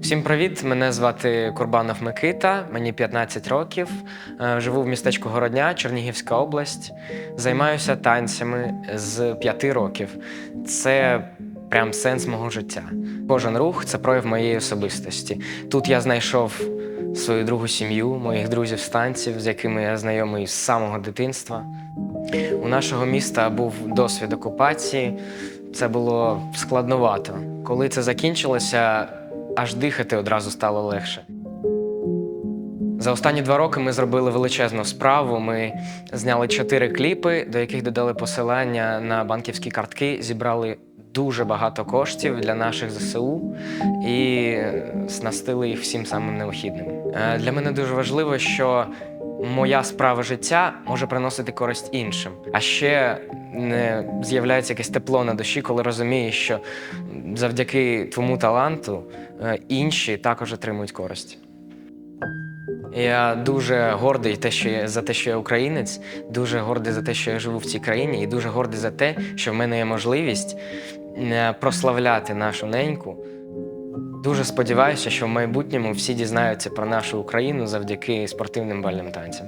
Всім привіт! Мене звати Курбанов Микита, мені 15 років. Е, Живу в містечку Городня, Чернігівська область. Займаюся танцями з 5 років. Це прям сенс мого життя. Кожен рух це прояв моєї особистості. Тут я знайшов свою другу сім'ю, моїх друзів з танців, з якими я знайомий з самого дитинства. У нашого міста був досвід окупації. Це було складновато. Коли це закінчилося, аж дихати одразу стало легше. За останні два роки ми зробили величезну справу. Ми зняли чотири кліпи, до яких додали посилання на банківські картки, зібрали дуже багато коштів для наших ЗСУ і снастили їх всім самим необхідним. Е, Для мене дуже важливо, що моя справа життя може приносити користь іншим. А ще не з'являється якесь тепло на душі, коли розумієш, що завдяки твоєму таланту е, інші також отримують користь. Я дуже гордий те, що я, за те, що я українець, дуже гордий за те, що я живу в цій країні, і дуже гордий за те, що в мене є можливість е, прославляти нашу неньку. Дуже сподіваюся, що в майбутньому всі дізнаються про нашу Україну завдяки спортивним бальним танцям.